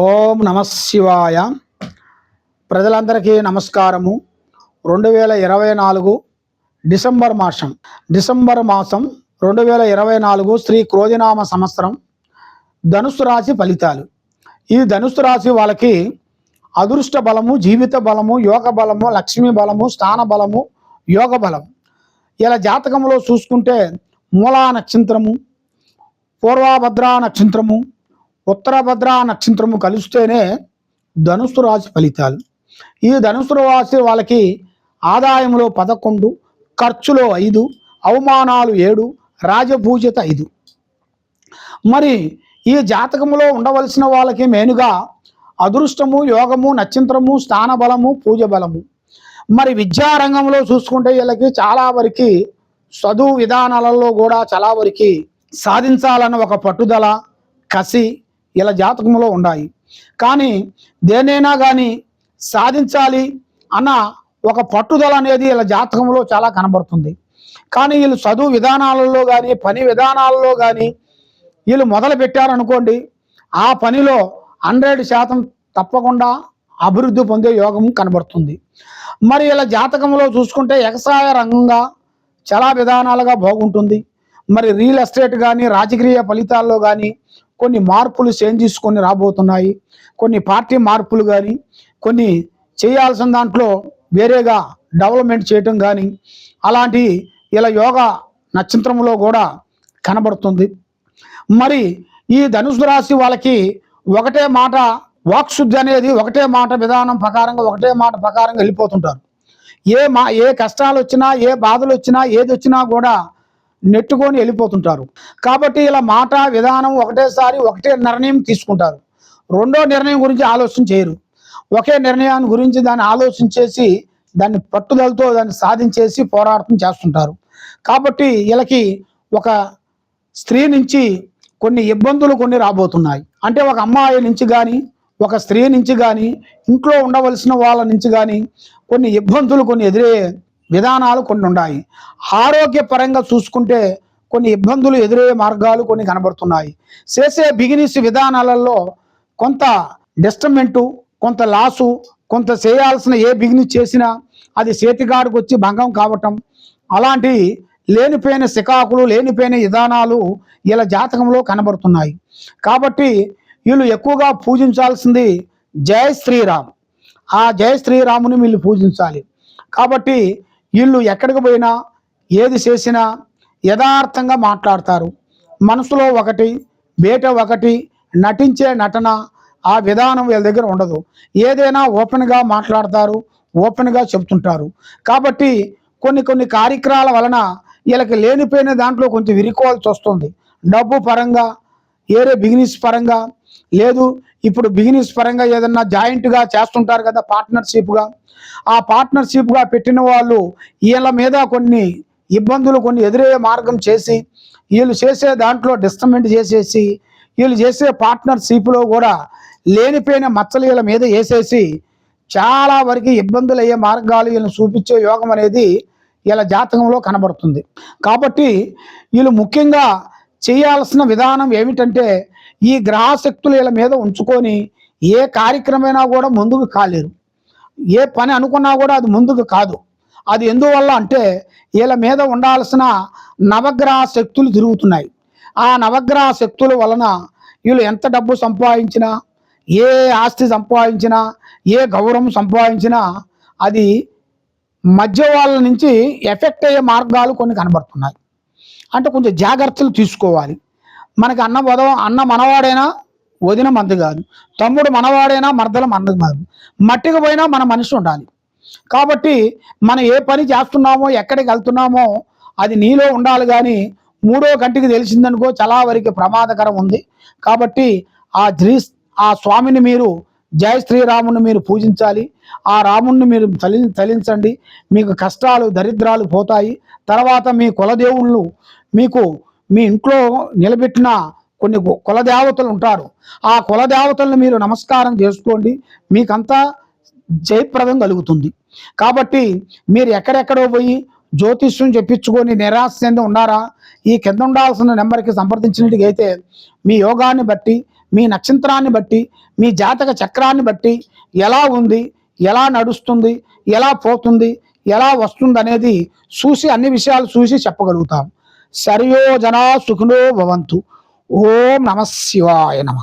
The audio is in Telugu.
ఓం నమ శివాయ. ప్రజలందరికీ నమస్కారము. రెండు వేల ఇరవై నాలుగు డిసెంబర్ మాసం. డిసెంబర్ మాసం రెండు వేల ఇరవై నాలుగు శ్రీ క్రోధినామ సంవత్సరం ధనుసు రాశి ఫలితాలు. ఈ ధనుసు రాశి వాళ్ళకి అదృష్ట బలము జీవిత బలము యోగ బలము లక్ష్మీ బలము స్థాన బలము యోగ బలం. ఇలా జాతకంలో చూసుకుంటే మూలా నక్షత్రము పూర్వభద్రా నక్షత్రము ఉత్తరభద్ర నక్షత్రము కలిస్తేనే ధనుసు రాశి ఫలితాలు. ఈ ధనుసు రాశి వాళ్ళకి ఆదాయంలో పదకొండు ఖర్చులో ఐదు అవమానాలు ఏడు రాజభూజిత ఐదు. మరి ఈ జాతకములో ఉండవలసిన వాళ్ళకి మెయిన్గా అదృష్టము యోగము నక్షత్రము స్థానబలము పూజ బలము మరి విద్యారంగంలో చూసుకుంటే వీళ్ళకి చాలా వరకు చదువు విధానాలలో కూడా చాలా వరకు సాధించాలన్న ఒక పట్టుదల కసి ఇలా జాతకంలో ఉన్నాయి. కానీ దేనైనా కానీ సాధించాలి అన్న ఒక పట్టుదల అనేది ఇలా జాతకంలో చాలా కనబడుతుంది. కానీ వీళ్ళు చదువు విధానాలలో కానీ పని విధానాలలో కానీ వీళ్ళు మొదలు పెట్టారనుకోండి ఆ పనిలో హండ్రెడ్ శాతం తప్పకుండా అభివృద్ధి పొందే యోగం కనబడుతుంది. మరి ఇలా జాతకంలో చూసుకుంటే వ్యవసాయ రంగంగా చాలా విధానాలుగా బాగుంటుంది. మరి రియల్ ఎస్టేట్ కానీ రాజకీయ ఫలితాల్లో కానీ కొన్ని మార్పులు చేంజ్ తీసుకొని రాబోతున్నాయి. కొన్ని పార్టీ మార్పులు కానీ కొన్ని చేయాల్సిన దాంట్లో వేరేగా డెవలప్మెంట్ చేయటం కానీ అలాంటి ఇలా యోగా నక్షత్రంలో కూడా కనబడుతుంది. మరి ఈ ధనుసు రాశి వాళ్ళకి ఒకటే మాట వాక్శుద్ధి అనేది ఒకటే మాట విధానం ప్రకారంగా ఒకటే మాట ప్రకారంగా వెళ్ళిపోతుంటారు. ఏ మా ఏ కష్టాలు వచ్చినా ఏ బాధలు వచ్చినా ఏది వచ్చినా కూడా నెట్టుకొని వెళ్ళిపోతుంటారు. కాబట్టి ఇలా మాట విధానం ఒకటేసారి ఒకటే నిర్ణయం తీసుకుంటారు. రెండో నిర్ణయం గురించి ఆలోచన చేయరు. ఒకే నిర్ణయాన్ని గురించి దాన్ని ఆలోచన చేసి దాన్ని పట్టుదలతో దాన్ని సాధించేసి పోరాటం చేస్తుంటారు. కాబట్టి వీళ్ళకి ఒక స్త్రీ నుంచి కొన్ని ఇబ్బందులు కొన్ని రాబోతున్నాయి. అంటే ఒక అమ్మాయి నుంచి కానీ ఒక స్త్రీ నుంచి కానీ ఇంట్లో ఉండవలసిన వాళ్ళ నుంచి కానీ కొన్ని ఇబ్బందులు కొన్ని ఎదురయ్యే విధానాలు కొన్ని ఉన్నాయి. ఆరోగ్యపరంగా చూసుకుంటే కొన్ని ఇబ్బందులు ఎదురయ్యే మార్గాలు కొన్ని కనబడుతున్నాయి. చేసే బిగినెస్ విధానాలలో కొంత డిస్టర్మెంటు కొంత లాసు కొంత చేయాల్సిన ఏ బిగినెస్ చేసినా అది చేతిగాడికి వచ్చి భంగం కావటం అలాంటి లేనిపోయిన సికాకులు లేనిపోయిన విధానాలు ఇలా జాతకంలో కనబడుతున్నాయి. కాబట్టి వీళ్ళు ఎక్కువగా పూజించాల్సింది జయ శ్రీరామ్. ఆ జయ శ్రీరాముని వీళ్ళు పూజించాలి. కాబట్టి వీళ్ళు ఎక్కడికి పోయినా ఏది చేసినా యథార్థంగా మాట్లాడతారు. మనసులో ఒకటి బయట ఒకటి నటించే నటన ఆ విధానం వీళ్ళ దగ్గర ఉండదు. ఏదైనా ఓపెన్గా మాట్లాడతారు ఓపెన్గా చెప్తుంటారు. కాబట్టి కొన్ని కొన్ని కార్యక్రమాల వలన వీళ్ళకి లేనిపోయిన దాంట్లో కొంచెం విరుకోవాల్సి వస్తుంది. డబ్బు పరంగా ఏరే బిజినెస్ పరంగా లేదు. ఇప్పుడు బిజినెస్ పరంగా ఏదన్నా జాయింట్గా చేస్తుంటారు కదా పార్ట్నర్షిప్గా ఆ పార్ట్నర్షిప్గా పెట్టిన వాళ్ళు వీళ్ళ మీద కొన్ని ఇబ్బందులు కొన్ని ఎదురయ్యే మార్గం చేసి వీళ్ళు చేసే దాంట్లో డిస్టర్మెంట్ చేసేసి వీళ్ళు చేసే పార్ట్నర్షిప్లో కూడా లేనిపోయిన మచ్చలు వీళ్ళ మీద వేసేసి చాలా వరకు ఇబ్బందులు అయ్యే మార్గాలు వీళ్ళని చూపించే యోగం అనేది వీళ్ళ జాతకంలో కనబడుతుంది. కాబట్టి వీళ్ళు ముఖ్యంగా చేయాల్సిన విధానం ఏమిటంటే ఈ గ్రహశక్తులు వీళ్ళ మీద ఉంచుకొని ఏ కార్యక్రమైనా కూడా ముందుకు కాలేరు. ఏ పని అనుకున్నా కూడా అది ముందుకు కాదు. అది ఎందువల్ల అంటే వీళ్ళ మీద ఉండాల్సిన నవగ్రహ శక్తులు తిరుగుతున్నాయి. ఆ నవగ్రహ శక్తుల వలన వీళ్ళు ఎంత డబ్బు సంపాదించినా ఏ ఆస్తి సంపాదించినా ఏ గౌరవం సంపాదించినా అది మధ్య వాళ్ళ నుంచి ఎఫెక్ట్ అయ్యే మార్గాలు కొన్ని కనబడుతున్నాయి. అంటే కొంచెం జాగ్రత్తలు తీసుకోవాలి. మనకి అన్న వదవ అన్న మనవాడైనా వదిన మంది కాదు. తమ్ముడు మనవాడైనా మర్దల మంది కాదు. మట్టికి పోయినా మన మనిషి ఉండాలి. కాబట్టి మనం ఏ పని చేస్తున్నామో ఎక్కడికి వెళ్తున్నామో అది నీలో ఉండాలి కానీ మూడో గంటకి తెలిసిందనుకో చాలా వరకు ప్రమాదకరం ఉంది. కాబట్టి ఆ జ్రీ ఆ స్వామిని మీరు జయ శ్రీరాముని మీరు పూజించాలి. ఆ రాముణ్ణి మీరు తలి తలించండి. మీకు కష్టాలు దరిద్రాలు పోతాయి. తర్వాత మీ కులదేవుళ్ళు మీకు మీ ఇంట్లో నిలబెట్టిన కొన్ని కులదేవతలు ఉంటారు. ఆ కులదేవతలను మీరు నమస్కారం చేసుకోండి. మీకంతా జయప్రదం కలుగుతుంది. కాబట్టి మీరు ఎక్కడెక్కడో పోయి జ్యోతిష్యం చెప్పించుకొని నిరాశ చెంది ఉన్నారా? ఈ కింద ఉండాల్సిన నెంబర్కి సంప్రదించినట్టుగా అయితే మీ యోగాన్ని బట్టి మీ నక్షత్రాన్ని బట్టి మీ జాతక చక్రాన్ని బట్టి ఎలా ఉంది ఎలా నడుస్తుంది ఎలా పోతుంది ఎలా వస్తుంది అనేది చూసి అన్ని విషయాలు చూసి చెప్పగలుగుతాం. సరియో జనా సుఖినో భవంతు. ఓం నమ శివాయ నమ.